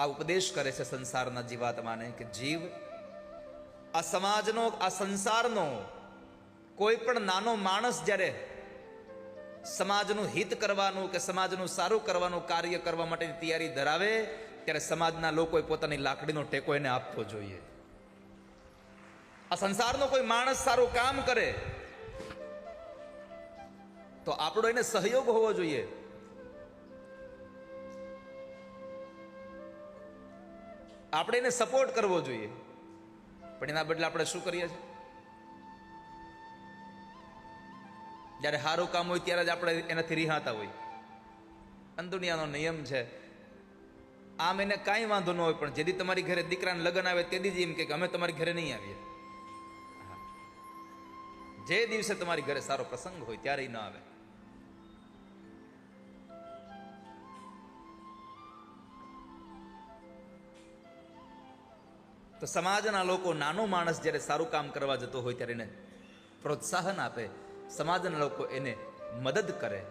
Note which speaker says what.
Speaker 1: આ ઉપદેશ કરે છે સંસારના જીવાત્માને કે જીવ, આ સમાજનો, આ સંસારનો કોઈ પણ નાનો માણસ જ્યારે સમાજનું હિત કરવાનું કે સમાજનું સારું કરવાનું કાર્ય કરવા માટેની તૈયારી ધરાવે, ત્યારે સમાજના લોકોએ પોતાની લાકડીનો ટેકો એને આપવો જોઈએ. આ સંસારનો કોઈ માણસ સારું કામ કરે, તો આપણો એને સહયોગ હોવો જોઈએ. આપણે એને સપોર્ટ કરવો જોઈએ. પણ એના બદલે આપણે શું કરીએ છીએ? જ્યારે સારું કામ હોય ત્યારે જ આપણે એનાથી રિહાતા હોય અને નિયમ છે, આમ એને કાંઈ વાંધો ન હોય, પણ જેથી તમારી ઘરે દીકરાને લગ્ન આવે તે દીધી એમ કે અમે તમારી ઘરે નહીં આવીએ. જે દિવસે તમારી ઘરે સારો પ્રસંગ હોય ત્યારે ન આવે. તો સમાજના લોકો નાનો માણસ જ્યારે સારું કામ કરવા જતો હોય ત્યારે એને પ્રોત્સાહન આપે. સમાજના લોકો એને મદદ કરે.